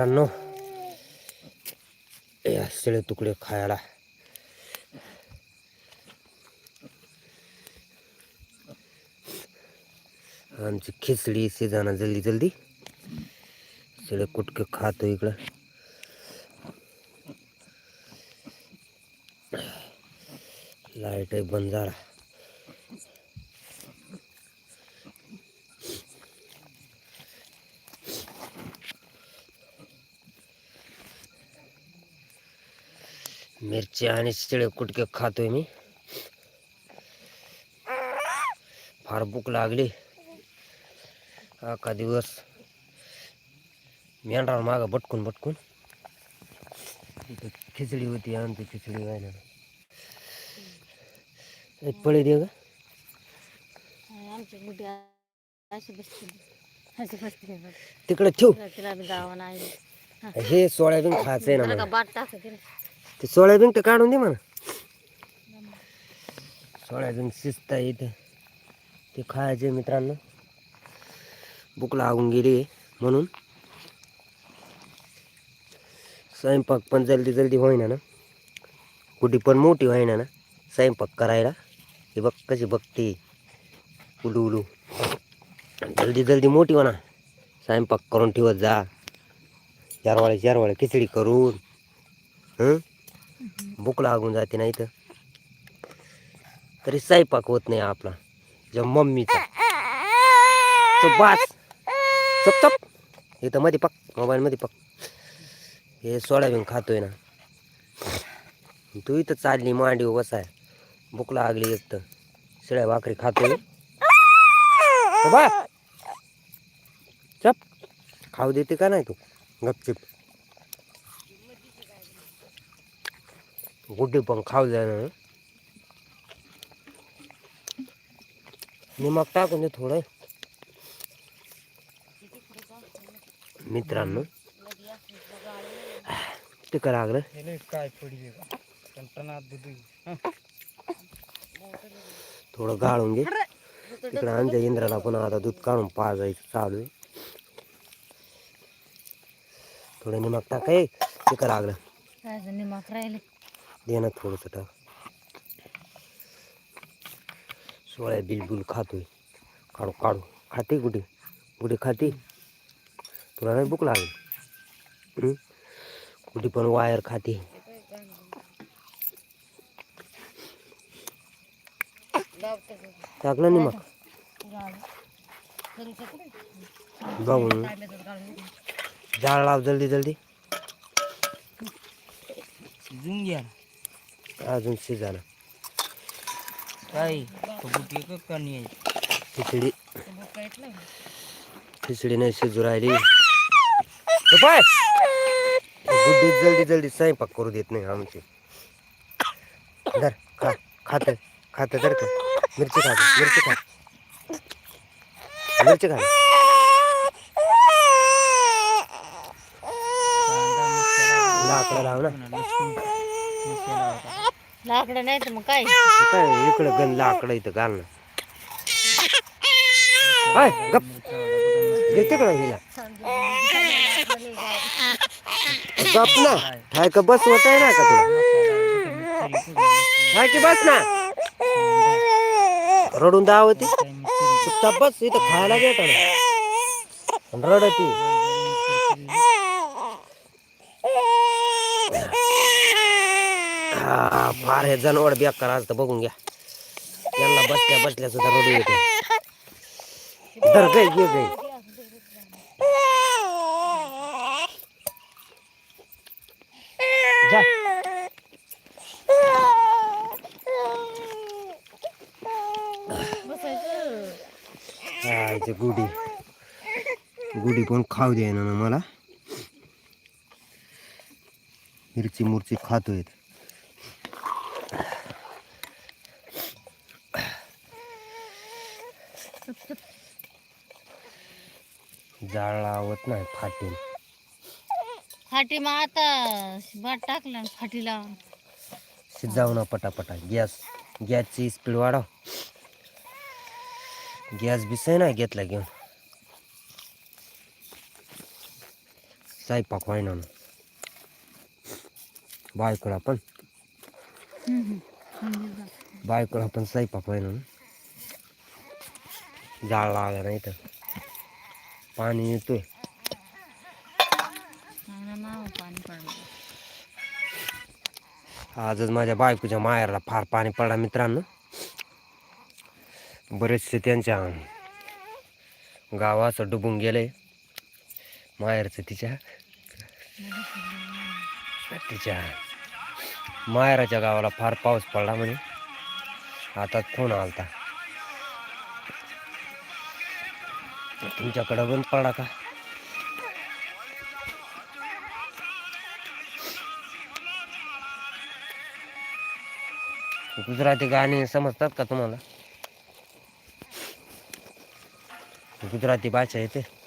मित्रांनो या शिळे तुकडे खायला. आमची खिचडी शिजाना जल्दी जल्दी. सगळे कुटके खातो इकडं. लाइट बंद झाला मिरची आणि शिळे कुटके खातोय मी. फार भूक लागली. अख्खा दिवस मेंढरावर मागं बटकून बटकून इथं खिचडी होती आमची खिचडी व्हायला एक पळी दे. तिकडे ठेव. हे सोयाबीन खायचंय ना ते का ते काढून दे म्हणा. सोयाबीन शिजता इथं. ते खायचे मित्रांनो. भूक लागून गेली म्हणून. स्वयंपाक पण जल्दी जल्दी होईना ना. कुठे पण मोठी होईना ना. स्वयंपाक करायला. हे बघ कशी बघते. उलू उलू. जल्दी जल्दी मोठी म्हणा स्वयंपाक करून ठेवत जा. चारवाळे चारवाळे खिचडी करून. हं? भूक लागून जाते नाही तर. तरी स्वयंपाक होत नाही आपला. जेव्हा मम्मीचा. तो बास. चप चप. इथं मध्ये पक. मोबाईलमध्ये पक. हे सोयाबीन खातोय ना. तू इथं चालली मांडी बसाय. भूक लागली एक तर. शिळ्या भाकरी खातोय. बा चप. खाऊ देते का नाही तू? गपचिप. गुड्डी पण खाऊ द्या ना. निमक टाकून दे थोडं. मित्रांनो. तिकडं लागलं. काय पडली कंटनात दूध थोडं गाळून घे. तिकडं आमच्या इंद्राला पण आता दूध काढून पाजायचं चालू आहे. थोडं निमक टाकाय तिकडं लागलं. निमाक राहिले. दे ना थोडंसं टाक. सोळ्या बिलबुल खातोय. काढू काढू. खाते कुठे? कुठे खाते? तुला नाही भूक लागली? कुठे पण वायर खाते. टाकलं नाही मग? बघून. जाळ लाव जल्दी जल्दी. घ्या अजून काय? कणी आहे? खिचडी. खिचडी नाही शिजू राहिली. ए पाय गुड्डी जल्दी जल्दी स्वयंपाक करू देत नाही आमची. धर खा खात खात तर का मिरची खा मिरची खा. मिरची खा. लाकडं लाव ना. लाकडं नाही तर मग काय? काय इकडं गण लाकडं इथं घाल ना. हाय गप. घेते का हिला. गप ना. हाय का बस होत आहे ना का तुला? हाय की बस ना. रडून दावती चुपचाप बस इथं खायला घेत रडती. हा, फार हे जनावर बेकार तर बघून घ्या. त्यांना बसल्या बसल्या सुद्धा रडू येते. धर गाई घे जा. हा इथे गुढी. गुढी पण खाऊ द्यायना ना मला. मिरची मुरची खातोय. जाळ लावत नाही फाटीन फाटी मग आता बाट टाकला फाटीला. शिजाव ना पटापटा. गॅस गॅसची स्पीड वाढव. गॅस बिसाय ना घेतला घेऊन. स्वयंपाक व्हायना ना. बायकोला पण. बघ. बायकोला पण स्वयंपाक व्हायना ना. जाळ लागा नाही तर. पाणी येतोय. आजच माझ्या बायकोच्या माहेरला फार पाणी पडला मित्रांनो. बरेचसे त्यांच्या गाव असं डुबून गेले माहेरचं तिच्या तिच्या माहेराच्या गावाला फार पाऊस पडला म्हणे. आता फोन आलता? तुमच्याकडं पण पडा का? गुजराती गाणी समजतात का तुम्हाला? गुजराती भाषा येते.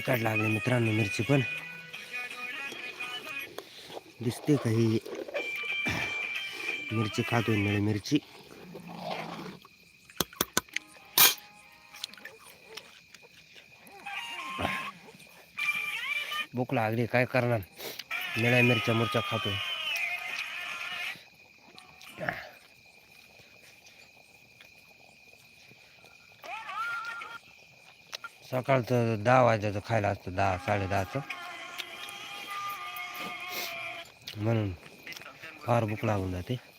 चिकाट लागले मित्रांनो मिरची पण. दिसते काही मिरची खातोय निळी मिरची. भूक लागली काय करणार? निळ्या मिरच्या मुरच्या खातोय. सकाळचं दहा वाजायचं खायला असतं दहा साडे दहाचं. म्हणून फार भूक लागून जाते.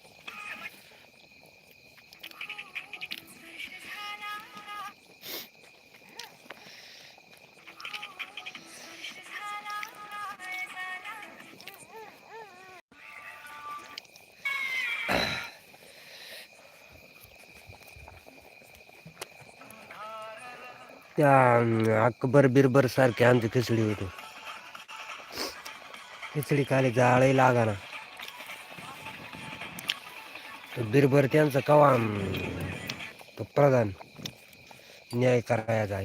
त्या अकबर बिरबर सारखे आमची खिचडी होती. खिचडी खाली जाळही लागाना. बिरबर त्यांचा कवा तो प्रधान न्याय करायचा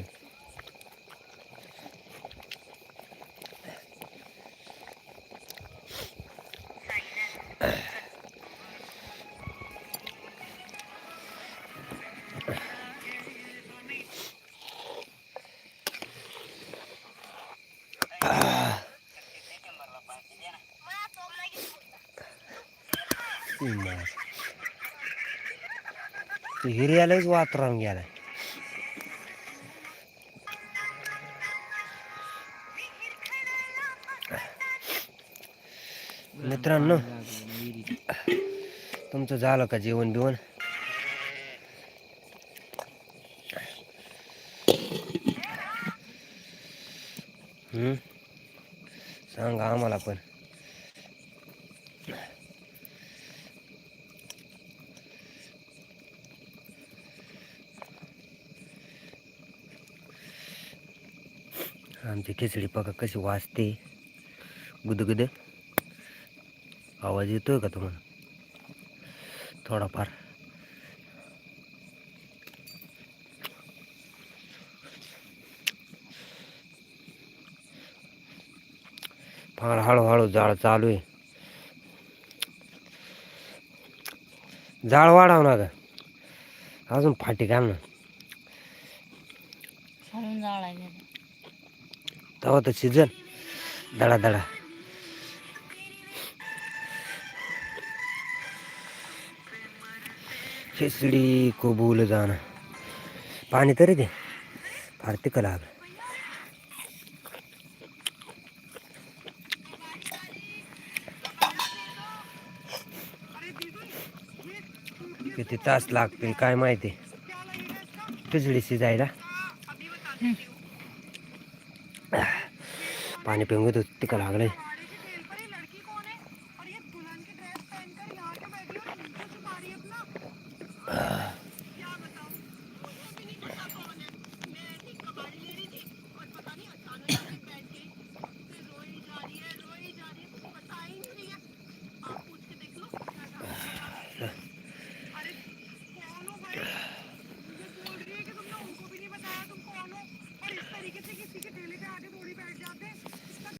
जाईल तो हिर्यालाच वातरान गेलाय. मित्रांनो तुमचं झालं का जेवण बिवण? सांगा आम्हाला पण. आमची खिचडी बघा कशी वाजते. गुदगुद. आवाज येतोय का तुम्हाला? थोडाफार. फार हळूहळू जाळ चालू आहे. जाळ वाढाव ना का अजून फाटी घाल ना तेव्हा तर शिजल. दडा दडा खिचडी कोबूल जाणं. पाणी तरी दे. फार तिकं लाग. किती तास लागतील काय माहिती? खिचडी शिजायला. पाणी पिऊन घेतो तिकं लागलंय